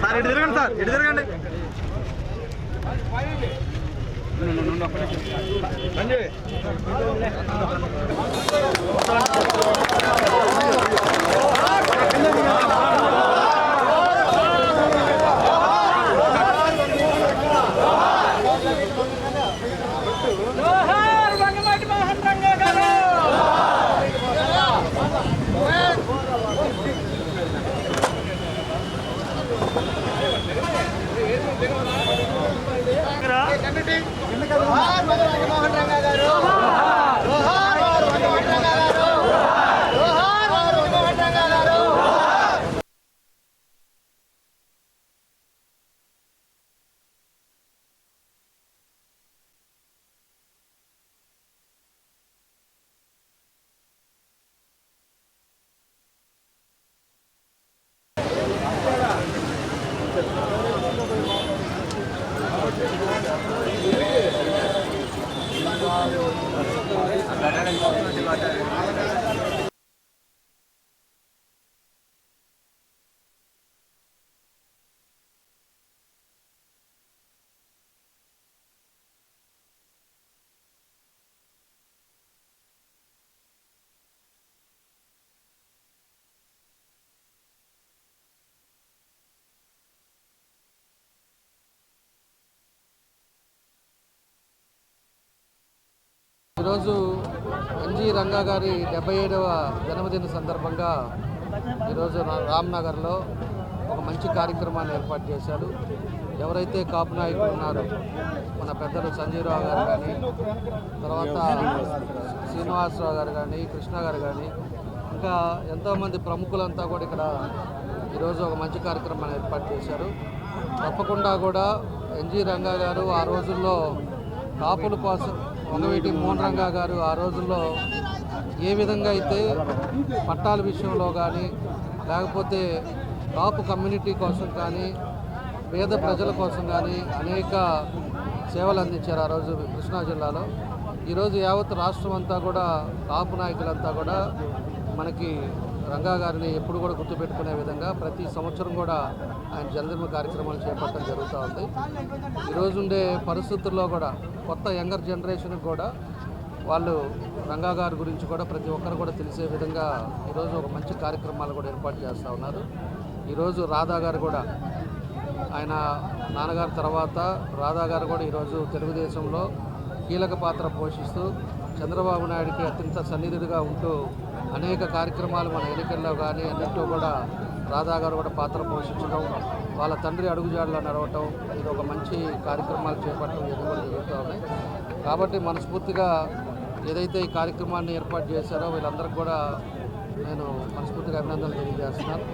Sir ఇటు తిరగండి sir ఇటు తిరగండి. సంజయ్ ఈరోజు ఎన్జి రంగా గారి డెబ్బై ఏడవ జన్మదిన సందర్భంగా ఈరోజు రామ్నగర్లో ఒక మంచి కార్యక్రమాన్ని ఏర్పాటు చేశారు. ఎవరైతే కాపు నాయకులు ఉన్నారో మన పెద్దలు సంజీవరావు గారు కానీ తర్వాత శ్రీనివాసరావు గారు కానీ కృష్ణ గారు కానీ ఇంకా ఎంతోమంది ప్రముఖులంతా కూడా ఇక్కడ ఈరోజు ఒక మంచి కార్యక్రమాన్ని ఏర్పాటు చేశారు. తప్పకుండా కూడా ఎన్జి రంగా గారు ఆ రోజుల్లో కాపుల కోసం వంగవీటి మోహన్ గారు ఆ రోజుల్లో ఏ విధంగా అయితే పట్టాల విషయంలో కానీ లేకపోతే కాపు కమ్యూనిటీ కోసం కానీ పేద ప్రజల కోసం కానీ అనేక సేవలు అందించారు ఆ రోజు కృష్ణా జిల్లాలో. ఈరోజు యావత్ రాష్ట్రం అంతా కూడా కాపు నాయకులంతా కూడా మనకి రంగా గారిని ఎప్పుడు కూడా గుర్తుపెట్టుకునే విధంగా ప్రతి సంవత్సరం కూడా ఆయన జన్మదిన కార్యక్రమాలు చేపట్టడం జరుగుతూ ఉంది. ఈరోజు ఉండే పరిస్థితుల్లో కూడా కొత్త యంగర్ జనరేషన్కి కూడా వాళ్ళు రంగా గారి గురించి కూడా ప్రతి ఒక్కరు కూడా తెలిసే విధంగా ఈరోజు ఒక మంచి కార్యక్రమాలు కూడా ఏర్పాటు చేస్తూ ఉన్నారు. ఈరోజు రాధా గారు కూడా ఆయన నాన్నగారి తర్వాత రాధా గారు కూడా ఈరోజు తెలుగుదేశంలో కీలక పాత్ర పోషిస్తూ చంద్రబాబు నాయుడికి అత్యంత సన్నిధుడిగా ఉంటూ అనేక కార్యక్రమాలు మన ఎన్నికల్లో కానీ అన్నింటిలో కూడా రాధా గారు కూడా పాత్ర పోషించడం వాళ్ళ తండ్రి అడుగుజాడలో నడవటం ఇది ఒక మంచి కార్యక్రమాలు చేపట్టడం ఇది కూడా జరుగుతూ ఉన్నాయి. కాబట్టి మనస్ఫూర్తిగా ఏదైతే ఈ కార్యక్రమాన్ని ఏర్పాటు చేశారో వీళ్ళందరికీ కూడా నేను మనస్ఫూర్తిగా అభినందనలు తెలియజేస్తున్నాను.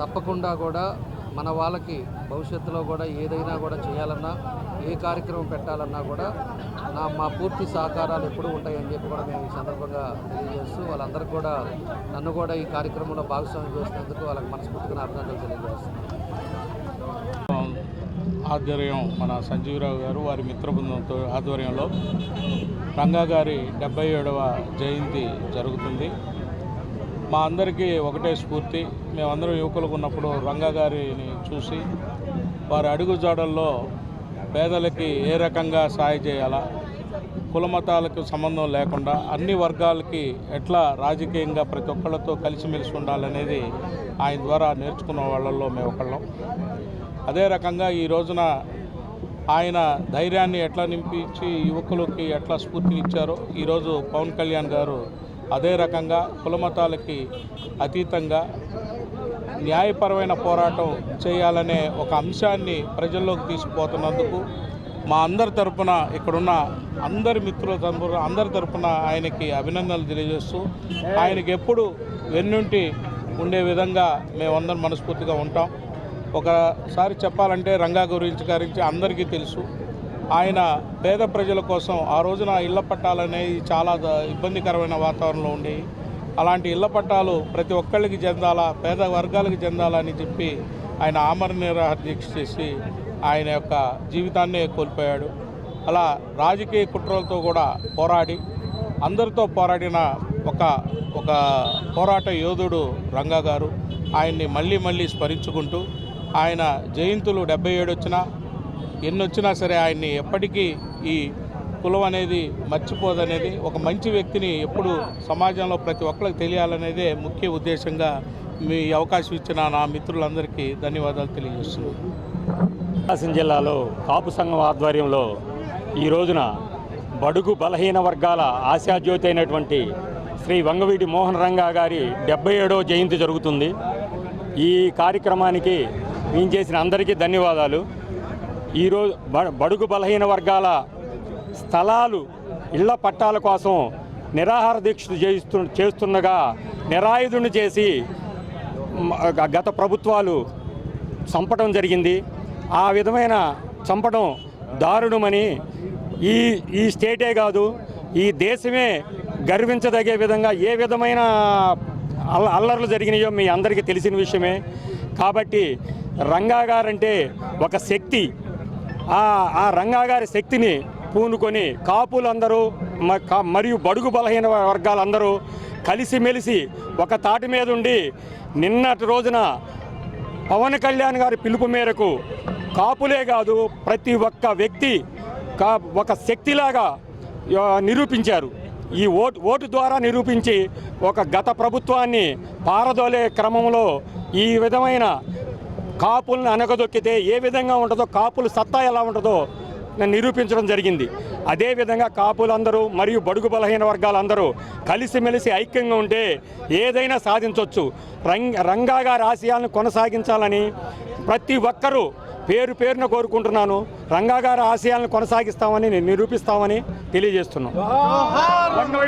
తప్పకుండా కూడా మన వాళ్ళకి భవిష్యత్తులో కూడా ఏదైనా కూడా చేయాలన్నా ఏ కార్యక్రమం పెట్టాలన్నా కూడా నా మా పూర్తి సహకారాలు ఎప్పుడూ ఉంటాయని చెప్పి కూడా మేము ఈ సందర్భంగా తెలియజేస్తూ వాళ్ళందరికీ కూడా నన్ను కూడా ఈ కార్యక్రమంలో భాగస్వామ్యం చేసినందుకు వాళ్ళకి మనస్ఫూర్తిగా అభినందనలు తెలియజేస్తున్నాను. ఆధ్వర్యం మన సంజీవరావు గారు వారి మిత్రబృందంతో ఆధ్వర్యంలో రంగా గారి డెబ్బై ఏడవ జయంతి జరుగుతుంది. మా అందరికీ ఒకటే స్ఫూర్తి. మేమందరం యువకులకు ఉన్నప్పుడు రంగా గారిని చూసి వారి అడుగుజాడల్లో పేదలకి ఏ రకంగా సాయం చేయాలా కులమతాలకు సంబంధం లేకుండా అన్ని వర్గాలకి ఎట్లా రాజకీయంగా ప్రతి ఒక్కళ్ళతో కలిసిమెలిసి ఉండాలనేది ఆయన ద్వారా నేర్చుకున్న వాళ్ళల్లో మేము ఒకళ్ళం. అదే రకంగా ఈ రోజున ఆయన ధైర్యాన్ని ఎట్లా నింపించి యువకులకి ఎట్లా స్ఫూర్తినిచ్చారో ఈరోజు పవన్ కళ్యాణ్ గారు అదే రకంగా కులమతాలకి అతీతంగా న్యాయపరమైన పోరాటం చేయాలనే ఒక అంశాన్ని ప్రజల్లోకి తీసుకుపోతున్నందుకు మా అందరి తరపున ఇక్కడున్న అందరి మిత్రుల తరపున అందరి తరపున ఆయనకి అభినందనలు తెలియజేస్తూ ఆయనకి ఎప్పుడు వెన్నుంటి ఉండే విధంగా మేమందరం మనస్ఫూర్తిగా ఉంటాం. ఒకసారి చెప్పాలంటే రంగా గురించి గురించి అందరికీ తెలుసు. ఆయన పేద ప్రజల కోసం ఆ రోజున ఇళ్ళ పట్టాలనేవి చాలా ఇబ్బందికరమైన వాతావరణంలో ఉండేవి అలాంటి ఇళ్ళ పట్టాలు ప్రతి ఒక్కళ్ళకి చెందాలా పేద వర్గాలకు చెందాలని చెప్పి ఆయన ఆమర నిరాహార దీక్ష చేసి ఆయన యొక్క జీవితాన్నే కోల్పోయాడు. అలా రాజకీయ కుట్రలతో కూడా పోరాడి అందరితో పోరాడిన ఒక ఒక పోరాట యోధుడు రంగా గారు ఆయన్ని మళ్ళీ మళ్ళీ స్మరించుకుంటూ ఆయన జయంతులు డెబ్బై ఏడు వచ్చినా ఎన్ని వచ్చినా సరే ఆయన్ని ఎప్పటికీ ఈ కులం అనేది మర్చిపోదనేది ఒక మంచి వ్యక్తిని ఎప్పుడు సమాజంలో ప్రతి ఒక్కరికి తెలియాలనేదే ముఖ్య ఉద్దేశంగా మీ అవకాశం ఇచ్చిన నా మిత్రులందరికీ ధన్యవాదాలు తెలియజేస్తున్నాను. ప్రకాశం జిల్లాలో కాపు సంఘం ఆధ్వర్యంలో ఈ రోజున బడుగు బలహీన వర్గాల ఆశాజ్యోతి అయినటువంటి శ్రీ వంగవీటి మోహన్ రంగా గారి డెబ్బై ఏడవ జయంతి జరుగుతుంది. ఈ కార్యక్రమానికి మేము చేసిన అందరికీ ధన్యవాదాలు. ఈరోజు బ- బడుగు బలహీన వర్గాల స్థలాలు ఇళ్ళ పట్టాల కోసం నిరాహార దీక్ష చేస్తు చేస్తుండగా నిరాయుధుని చేసి గత ప్రభుత్వాలు చంపడం జరిగింది. ఆ విధమైన చంపడం దారుణమని ఈ ఈ స్టేటే కాదు ఈ దేశమే గర్వించదగే విధంగా ఏ విధమైన అల్ల అల్లర్లు జరిగినాయో మీ అందరికీ తెలిసిన విషయమే. కాబట్టి రంగా గారంటే ఒక శక్తి. ఆ ఆ రంగా గారి శక్తిని పూనుకొని కాపులందరూ మరియు బడుగు బలహీన వర్గాలందరూ కలిసిమెలిసి ఒక తాటి మీద ఉండి నిన్నటి రోజున పవన్ కళ్యాణ్ గారి పిలుపు మేరకు కాపులే కాదు ప్రతి ఒక్క వ్యక్తి కా ఒక శక్తిలాగా నిరూపించారు. ఈ ఓటు ఓటు ద్వారా నిరూపించి ఒక గత ప్రభుత్వాన్ని పారదోలే క్రమంలో ఈ విధమైన కాపుల్ని అనగదొక్కితే ఏ విధంగా ఉంటుందో కాపుల సత్తా ఎలా ఉంటుందో నిరూపించడం జరిగింది. అదేవిధంగా కాపులందరూ మరియు బడుగు బలహీన వర్గాలందరూ కలిసిమెలిసి ఐక్యంగా ఉంటే ఏదైనా సాధించవచ్చు రంగ్ రంగాగా ఆశయాలను కొనసాగించాలని ప్రతి ఒక్కరూ పేరు పేరున కోరుకుంటున్నాను. రంగాగారి ఆశయాలను కొనసాగిస్తామని నిరూపిస్తామని తెలియజేస్తున్నాను